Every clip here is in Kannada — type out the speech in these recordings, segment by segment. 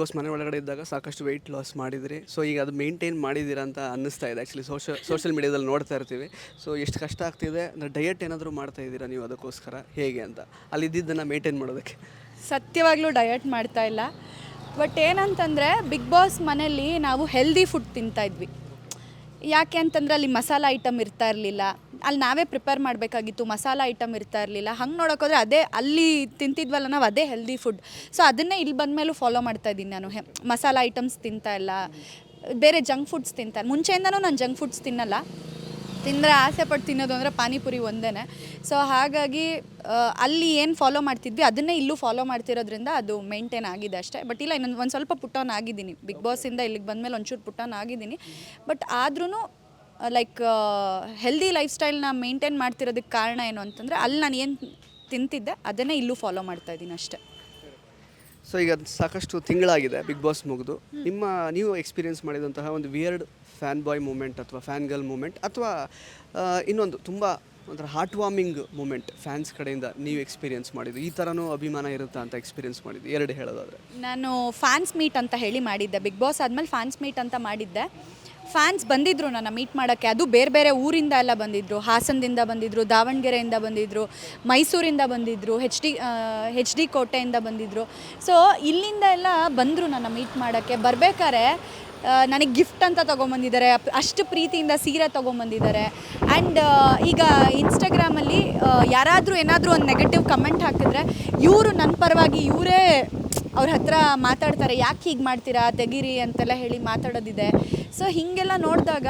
ಬಾಸ್ ಮನೆ ಒಳಗಡೆ ಇದ್ದಾಗ ಸಾಕಷ್ಟು ವೆಯ್ಟ್ ಲಾಸ್ ಮಾಡಿದ್ರಿ. ಸೊ ಈಗ ಅದು ಮೇಂಟೈನ್ ಮಾಡಿದ್ದೀರಾ ಅಂತ ಅನ್ನಿಸ್ತಾ ಇದೆ ಆ್ಯಕ್ಚುಲಿ ಸೋಷಲ್ ಸೋಷಿಯಲ್ ಮೀಡಿಯಾದಲ್ಲಿ ನೋಡ್ತಾ ಇರ್ತೀವಿ. ಸೊ ಎಷ್ಟು ಕಷ್ಟ ಆಗ್ತಿದೆ? ಅಂದರೆ ಡಯಟ್ ಏನಾದರೂ ಮಾಡ್ತಾ ಇದ್ದೀರಾ ನೀವು ಅದಕ್ಕೋಸ್ಕರ? ಹೇಗೆ ಅಂತ? ಅಲ್ಲಿ ಇದ್ದಿದ್ದನ್ನು ಮೇಂಟೈನ್ ಮಾಡೋದಕ್ಕೆ. ಸತ್ಯವಾಗ್ಲೂ ಡಯಟ್ ಮಾಡ್ತಾ ಇಲ್ಲ. ಬಟ್ ಏನಂತಂದರೆ, ಬಿಗ್ ಬಾಸ್ ಮನೇಲಿ ನಾವು ಹೆಲ್ದಿ ಫುಡ್ ತಿಂತಾ ಇದ್ವಿ. ಯಾಕೆ ಅಂತಂದ್ರೆ ಅಲ್ಲಿ ಮಸಾಲ ಐಟಮ್ ಇರ್ತಾ ಇರಲಿಲ್ಲ. ಅಲ್ಲಿ ನಾವೇ ಪ್ರಿಪೇರ್ ಮಾಡಬೇಕಾಗಿತ್ತು, ಮಸಾಲ ಐಟಮ್ ಇರ್ತಾ ಇರಲಿಲ್ಲ. ಹಂಗೆ ನೋಡೋಕ್ಕೋದ್ರೆ ಅದೇ ಅಲ್ಲಿ ತಿಂತಿದ್ವಲ್ಲ ನಾವು ಅದೇ ಹೆಲ್ದಿ ಫುಡ್ ಸೊ ಅದನ್ನೇ ಇಲ್ಲಿ ಬಂದಮೇಲೂ ಫಾಲೋ ಮಾಡ್ತಾ ಇದ್ದೀನಿ ನಾನು. ಹೆ- ಮಸಾಲ ಐಟಮ್ಸ್ ತಿಂತಾ ಇಲ್ಲ. ಬೇರೆ ಜಂಕ್ ಫುಡ್ಸ್ ತಿಂತಾರೆ ಮುಂಚೆಯಿಂದನೂ ನಾನು ಜಂಕ್ ಫುಡ್ಸ್ ತಿನ್ನಲ್ಲ. ತಿಂದರೆ ಆಸೆ ಪಟ್ಟು ತಿನ್ನೋದು ಅಂದರೆ ಪಾನಿಪುರಿ ಒಂದೇ ಸೊ ಹಾಗಾಗಿ ಅಲ್ಲಿ ಏನು ಫಾಲೋ ಮಾಡ್ತಿದ್ವಿ ಅದನ್ನೇ ಇಲ್ಲೂ ಫಾಲೋ ಮಾಡ್ತಿರೋದ್ರಿಂದ ಅದು ಮೇಂಟೈನ್ ಆಗಿದೆ ಅಷ್ಟೇ. ಬಟ್ ಇಲ್ಲ ಇನ್ನೊಂದು ಒಂದು ಸ್ವಲ್ಪ ಪುಟ್ಟವನ್ ಆಗಿದ್ದೀನಿ. ಬಿಗ್ ಬಾಸಿಂದ ಇಲ್ಲಿಗೆ ಬಂದಮೇಲೆ ಒಂಚೂರು ಪುಟ್ಟವನ್ ಆಗಿದ್ದೀನಿ. ಬಟ್ ಆದ್ರೂ ಲೈಕ್ ಹೆಲ್ದಿ ಲೈಫ್ ಸ್ಟೈಲ್ನ ಮೇಂಟೈನ್ ಮಾಡ್ತಿರೋದಕ್ಕೆ ಕಾರಣ ಏನು ಅಂತಂದರೆ ಅಲ್ಲಿ ನಾನು ಏನು ತಿಂತಿದ್ದೆ ಅದನ್ನೇ ಇಲ್ಲೂ ಫಾಲೋ ಮಾಡ್ತಾ ಇದ್ದೀನಿ ಅಷ್ಟೇ. ಸೊ ಈಗ ಸಾಕಷ್ಟು ತಿಂಗಳಾಗಿದೆ ಬಿಗ್ ಬಾಸ್ ಮುಗಿದು. ನಿಮ್ಮ ನೀವು ಎಕ್ಸ್ಪೀರಿಯನ್ಸ್ ಮಾಡಿದಂತಹ ಒಂದು ವಿಯರ್ಡ್ ಫ್ಯಾನ್ ಬಾಯ್ ಮೂಮೆಂಟ್ ಅಥವಾ ಫ್ಯಾನ್ ಗರ್ಲ್ ಮೂಮೆಂಟ್ ಅಥವಾ ಇನ್ನೊಂದು ತುಂಬ ಒಂಥರ ಹಾರ್ಟ್ ವಾರ್ಮಿಂಗ್ ಮೂಮೆಂಟ್ ಫ್ಯಾನ್ಸ್ ಕಡೆಯಿಂದ ನೀವು ಎಕ್ಸ್ಪೀರಿಯನ್ಸ್ ಮಾಡಿದ್ದು. ಈ ಥರನೂ ಅಭಿಮಾನ ಇರುತ್ತಾ ಅಂತ ಎಕ್ಸ್ಪೀರಿಯನ್ಸ್ ಮಾಡಿದ್ದು? ಎರಡು ಹೇಳೋದಾದರೆ. ನಾನು ಫ್ಯಾನ್ಸ್ ಮೀಟ್ ಅಂತ ಹೇಳಿ ಮಾಡಿದ್ದೆ. ಬಿಗ್ ಬಾಸ್ ಆದಮೇಲೆ ಫ್ಯಾನ್ಸ್ ಮೀಟ್ ಅಂತ ಮಾಡಿದ್ದೆ. ಫ್ಯಾನ್ಸ್ ಬಂದಿದ್ರು ನನ್ನ ಮೀಟ್ ಮಾಡೋಕ್ಕೆ. ಅದು ಬೇರೆ ಬೇರೆ ಊರಿಂದ ಎಲ್ಲ ಬಂದಿದ್ದರು ಹಾಸನದಿಂದ ಬಂದಿದ್ದರು ದಾವಣಗೆರೆಯಿಂದ ಬಂದಿದ್ದರು ಮೈಸೂರಿಂದ ಬಂದಿದ್ದರು ಹೆಚ್ ಡಿ ಹೆಚ್ ಡಿ ಕೋಟೆಯಿಂದ ಬಂದಿದ್ದರು ಸೊ ಇಲ್ಲಿಂದ ಎಲ್ಲ ಬಂದರು ನನ್ನ ಮೀಟ್ ಮಾಡೋಕ್ಕೆ. ಬರಬೇಕಾದ್ರೆ ನನಗೆ ಗಿಫ್ಟ್ ಅಂತ ತೊಗೊಂಬಂದಿದ್ದಾರೆ. ಅಷ್ಟು ಪ್ರೀತಿಯಿಂದ ಸೀರೆ ತೊಗೊಂಬಂದಿದ್ದಾರೆ. ಆ್ಯಂಡ್ ಈಗ ಇನ್ಸ್ಟಾಗ್ರಾಮಲ್ಲಿ ಯಾರಾದರೂ ಏನಾದರೂ ಒಂದು ನೆಗೆಟಿವ್ ಕಮೆಂಟ್ ಹಾಕಿದ್ರೆ, ಇವರು ನನ್ನ ಪರವಾಗಿ ಇವರೇ ಅವ್ರ ಹತ್ರ ಮಾತಾಡ್ತಾರೆ. ಯಾಕೆ ಹೀಗೆ ಮಾಡ್ತೀರಾ? ತೆಗೀರಿ ಅಂತೆಲ್ಲ ಹೇಳಿ ಮಾತಾಡೋದಿದೆ. ಸೊ ಹೀಗೆಲ್ಲ ನೋಡಿದಾಗ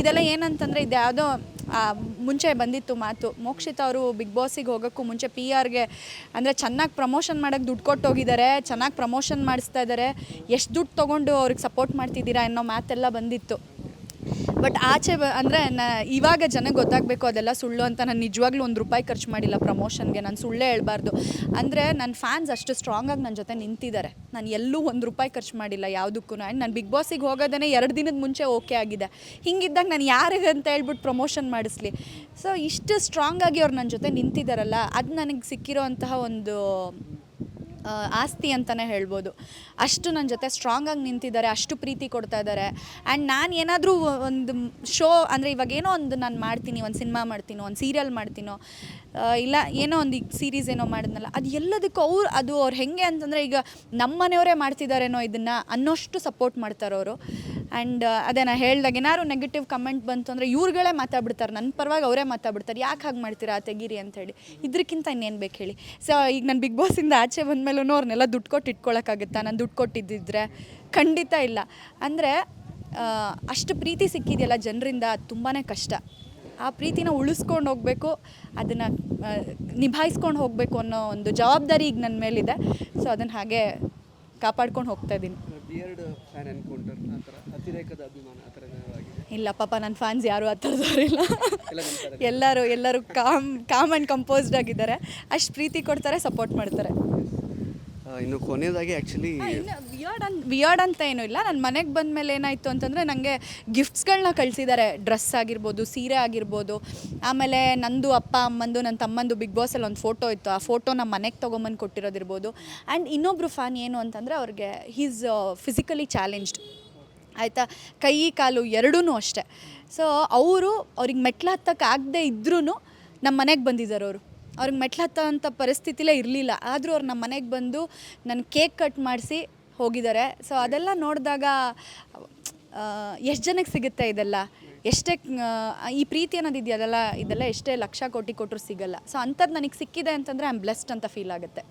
ಇದೆಲ್ಲ ಏನಂತಂದರೆ ಇದು ಯಾವುದೋ ಮುಂಚೆ ಬಂದಿತ್ತು ಮಾತು. ಮೋಕ್ಷಿತ ಅವರು ಬಿಗ್ ಬಾಸಿಗೆ ಹೋಗೋಕ್ಕೂ ಮುಂಚೆ ಪಿ ಆರ್ಗೆ ಅಂದರೆ ಚೆನ್ನಾಗಿ ಪ್ರಮೋಷನ್ ಮಾಡೋಕ್ಕೆ ದುಡ್ಡು ಕೊಟ್ಟೋಗಿದ್ದಾರೆ, ಚೆನ್ನಾಗಿ ಪ್ರಮೋಷನ್ ಮಾಡಿಸ್ತಾ ಇದ್ದಾರೆ. ಎಷ್ಟು ದುಡ್ಡು ತೊಗೊಂಡು ಅವ್ರಿಗೆ ಸಪೋರ್ಟ್ ಮಾಡ್ತಿದ್ದೀರಾ ಅನ್ನೋ ಮಾತೆಲ್ಲ ಬಂದಿತ್ತು. ಬಟ್ ಆಚೆ ಬ ಅಂದರೆ ನ ಇವಾಗ ಜನಕ್ಕೆ ಗೊತ್ತಾಗಬೇಕು ಅದೆಲ್ಲ ಸುಳ್ಳು ಅಂತ. ನಾನು ನಿಜವಾಗ್ಲೂ ಒಂದು ರೂಪಾಯಿ ಖರ್ಚು ಮಾಡಿಲ್ಲ ಪ್ರಮೋಷನ್ಗೆ ನಾನು ಸುಳ್ಳೇ ಹೇಳ್ಬಾರ್ದು. ಅಂದರೆ ನನ್ನ ಫ್ಯಾನ್ಸ್ ಅಷ್ಟು ಸ್ಟ್ರಾಂಗಾಗಿ ನನ್ನ ಜೊತೆ ನಿಂತಿದ್ದಾರೆ. ನಾನು ಎಲ್ಲೂ ಒಂದು ರೂಪಾಯಿ ಖರ್ಚು ಮಾಡಿಲ್ಲ ಯಾವುದಕ್ಕೂ ಆ್ಯಂಡ್ ನಾನು ಬಿಗ್ ಬಾಸಿಗೆ ಹೋಗೋದೇ ಎರಡು ದಿನದ ಮುಂಚೆ ಓಕೆ ಆಗಿದೆ. ಹಿಂಗಿದ್ದಾಗ ನಾನು ಯಾರಿಗೆ ಅಂತ ಹೇಳ್ಬಿಟ್ಟು ಪ್ರಮೋಷನ್ ಮಾಡಿಸ್ಲಿ. ಸೊ ಇಷ್ಟು ಸ್ಟ್ರಾಂಗಾಗಿ ಅವ್ರು ನನ್ನ ಜೊತೆ ನಿಂತಿದ್ದಾರಲ್ಲ ಅದು ನನಗೆ ಸಿಕ್ಕಿರೋ ಅಂತಹ ಒಂದು ಆಸ್ತಿ ಅಂತಲೇ ಹೇಳ್ಬೋದು. ಅಷ್ಟು ನನ್ನ ಜೊತೆ ಸ್ಟ್ರಾಂಗಾಗಿ ನಿಂತಿದ್ದಾರೆ, ಅಷ್ಟು ಪ್ರೀತಿ ಕೊಡ್ತಾ ಇದ್ದಾರೆ. ಆ್ಯಂಡ್ ನಾನು ಏನಾದರೂ ಒಂದು ಶೋ ಅಂದರೆ ಇವಾಗ ಏನೋ ಒಂದು ನಾನು ಮಾಡ್ತೀನಿ, ಒಂದು ಸಿನಿಮಾ ಮಾಡ್ತೀನೋ, ಒಂದು ಸೀರಿಯಲ್ ಮಾಡ್ತೀನೋ ಇಲ್ಲ ಏನೋ ಒಂದು ಈಗ ಸೀರೀಸ್ ಏನೋ ಮಾಡಿದ್ನಲ್ಲ, ಅದು ಎಲ್ಲದಕ್ಕೂ ಅವ್ರು, ಅದು ಅವ್ರು ಹೆಂಗೆ ಅಂತಂದರೆ ಈಗ ನಮ್ಮ ಮನೆಯವರೇ ಮಾಡ್ತಿದ್ದಾರೇನೋ ಇದನ್ನು ಅನ್ನೋಷ್ಟು ಸಪೋರ್ಟ್ ಮಾಡ್ತಾರೆ ಅವರು. ಆ್ಯಂಡ್ ಅದೇ ನಾ ಹೇಳ್ದಾಗ ಏನಾದ್ರು ನೆಗೆಟಿವ್ ಕಮೆಂಟ್ ಬಂತು ಅಂದರೆ ಇವ್ರುಗಳೇ ಮಾತಾಡ್ಬಿಡ್ತಾರೆ ನನ್ನ ಪರವಾಗಿ ಅವರೇ ಮಾತಾಡ್ಬಿಡ್ತಾರೆ. ಯಾಕೆ ಹಾಗೆ ಮಾಡ್ತೀರಾ ತೆಗೀರಿ ಅಂತ ಹೇಳಿ. ಇದಕ್ಕಿಂತ ಇನ್ನೇನು ಬೇಕು ಹೇಳಿ. ಸೊ ಈಗ ನಾನು ಬಿಗ್ ಬಾಸಿಂದ ಆಚೆ ಬಂದಮೇಲೂ ಅವ್ರನ್ನೆಲ್ಲ ದುಡ್ಡು ಕೊಟ್ಟು ಇಟ್ಕೊಳಕ್ಕಾಗುತ್ತಾ? ನಾನು ದುಡ್ಡು ಕೊಟ್ಟಿದ್ದಿದ್ರೆ? ಖಂಡಿತ ಇಲ್ಲ. ಅಂದರೆ ಅಷ್ಟು ಪ್ರೀತಿ ಸಿಕ್ಕಿದೆಯಲ್ಲ ಜನರಿಂದ, ಅದು ತುಂಬಾ ಕಷ್ಟ. ಆ ಪ್ರೀತಿನ ಉಳಿಸ್ಕೊಂಡು ಹೋಗಬೇಕು, ಅದನ್ನು ನಿಭಾಯಿಸ್ಕೊಂಡು ಹೋಗಬೇಕು ಅನ್ನೋ ಒಂದು ಜವಾಬ್ದಾರಿ ಈಗ ನನ್ನ ಮೇಲಿದೆ. ಸೊ ಅದನ್ನು ಹಾಗೆ ಕಾಪಾಡ್ಕೊಂಡು ಹೋಗ್ತಾ ಇದ್ದೀನಿ. ಅಭಿಮಾನ ಆ ಥರ ಆಗಿದೆ? ಇಲ್ಲ ಪಾಪ ನನ್ನ ಫ್ಯಾನ್ಸ್ ಯಾರು ಆ ಥರದವ್ರಿಲ್ಲ ಎಲ್ಲ ಎಲ್ಲರೂ ಎಲ್ಲರೂ ಕಾಮ್ ಕಾಮ್ ಆ್ಯಂಡ್ ಕಂಪೋಸ್ಡ್ ಆಗಿದ್ದಾರೆ. ಅಷ್ಟು ಪ್ರೀತಿ ಕೊಡ್ತಾರೆ ಸಪೋರ್ಟ್ ಮಾಡ್ತಾರೆ. ಇನ್ನು ಕೊನೆಯದಾಗಿ ಆ್ಯಕ್ಚುಲಿ ವಿಯರ್ಡ್ ಅಂತ ವಿಯರ್ಡ್ ಅಂತ ಏನೂ ಇಲ್ಲ. ನನ್ನ ಮನೆಗೆ ಬಂದ ಮೇಲೆ ಏನಾಯಿತು ಅಂತಂದರೆ ನನಗೆ ಗಿಫ್ಟ್ಸ್ಗಳನ್ನ ಕಳಿಸಿದ್ದಾರೆ. ಡ್ರೆಸ್ ಆಗಿರ್ಬೋದು ಸೀರೆ ಆಗಿರ್ಬೋದು. ಆಮೇಲೆ ನಂದು ಅಪ್ಪ ಅಮ್ಮಂದು ನನ್ನ ತಮ್ಮಂದು ಬಿಗ್ ಬಾಸಲ್ಲಿ ಒಂದು ಫೋಟೋ ಇತ್ತು. ಆ ಫೋಟೋ ನಮ್ಮ ಮನೆಗೆ ತೊಗೊಂಬಂದು ಕೊಟ್ಟಿರೋದಿರ್ಬೋದು. ಆ್ಯಂಡ್ ಇನ್ನೊಬ್ಬರು ಫ್ಯಾನ್ ಏನು ಅಂತಂದರೆ ಅವ್ರಿಗೆ ಹೀಸ್ ಫಿಸಿಕಲಿ ಚಾಲೆಂಜ್ಡ್ ಆಯಿತಾ? ಕೈ, ಕಾಲು ಎರಡೂ ಅಷ್ಟೇ. ಸೊ ಅವರು ಅವ್ರಿಗೆ ಮೆಟ್ಲು ಹತ್ತಕ್ಕೆ ಆಗದೆ ಇದ್ರೂ ನಮ್ಮ ಮನೆಗೆ ಬಂದಿದ್ದಾರೆ ಅವರು. ಅವ್ರಿಗೆ ಮೆಟ್ಲು ಹತ್ತೋಂಥ ಪರಿಸ್ಥಿತಿಲೇ ಇರಲಿಲ್ಲ. ಆದರೂ ಅವ್ರು ನಮ್ಮ ಮನೆಗೆ ಬಂದು ನನ್ನ ಕೇಕ್ ಕಟ್ ಮಾಡಿಸಿ ಹೋಗಿದ್ದಾರೆ ಸೊ ಅದೆಲ್ಲ ನೋಡಿದಾಗ ಎಷ್ಟು ಜನಕ್ಕೆ ಸಿಗುತ್ತೆ ಇದೆಲ್ಲ? ಎಷ್ಟೇ ಈ ಪ್ರೀತಿ ಅನ್ನೋದು ಇದೆಯಲ್ಲ ಇದೆಲ್ಲ ಎಷ್ಟೇ ಲಕ್ಷ ಕೋಟಿ ಕೊಟ್ಟರು ಸಿಗಲ್ಲ. ಸೊ ಅಂಥದ್ದು ನನಗೆ ಸಿಕ್ಕಿದೆ ಅಂತಂದರೆ ಐ ಆಮ್ ಬ್ಲೆಸ್ಡ್ ಅಂತ ಫೀಲ್ ಆಗುತ್ತೆ.